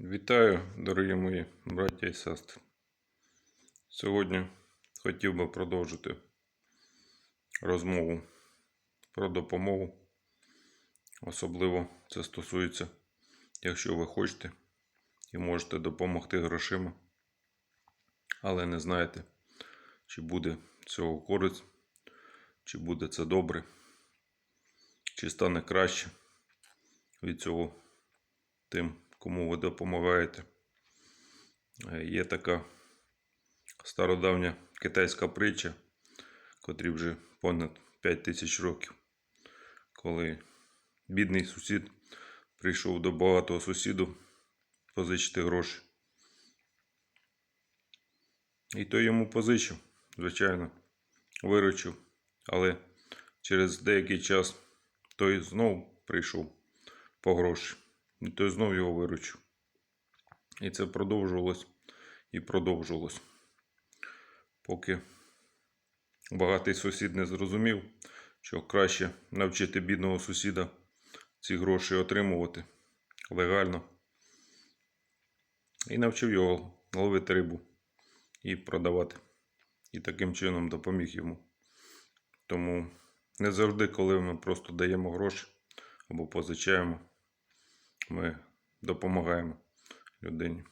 Вітаю, дорогі мої браття і сестри. Сьогодні хотів би продовжити розмову про допомогу. Особливо це стосується, якщо ви хочете і можете допомогти грошима, але не знаєте, чи буде цього користь, чи буде це добре, чи стане краще від цього тим, кому ви допомагаєте. Е, Є така стародавня китайська притча, котрі вже понад 5 тисяч років, коли бідний сусід прийшов до багатого сусіду позичити гроші. І той йому позичив, звичайно, виручив, але через деякий час той знов прийшов по гроші. І той знов його виручив. І це продовжувалось і продовжувалось. Поки багатий сусід не зрозумів, що краще навчити бідного сусіда ці гроші отримувати легально. І навчив його ловити рибу і продавати. І таким чином допоміг йому. Тому не завжди, коли ми просто даємо гроші або позичаємо, ми допомагаємо людині.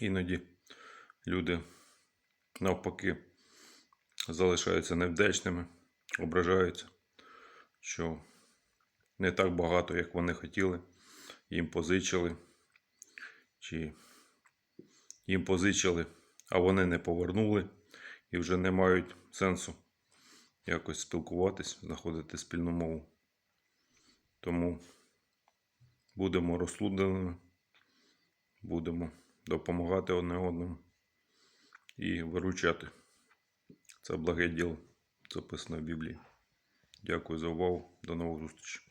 Іноді люди навпаки залишаються невдячними, ображаються, що не так багато, як вони хотіли, їм позичили, чи їм позичили, а вони не повернули і вже не мають сенсу якось спілкуватись, знаходити спільну мову. Тому будемо розсудливими, будемо допомагати одне одному і виручати. Це благе діло, записано в Біблії. Дякую за увагу. До нових зустрічей.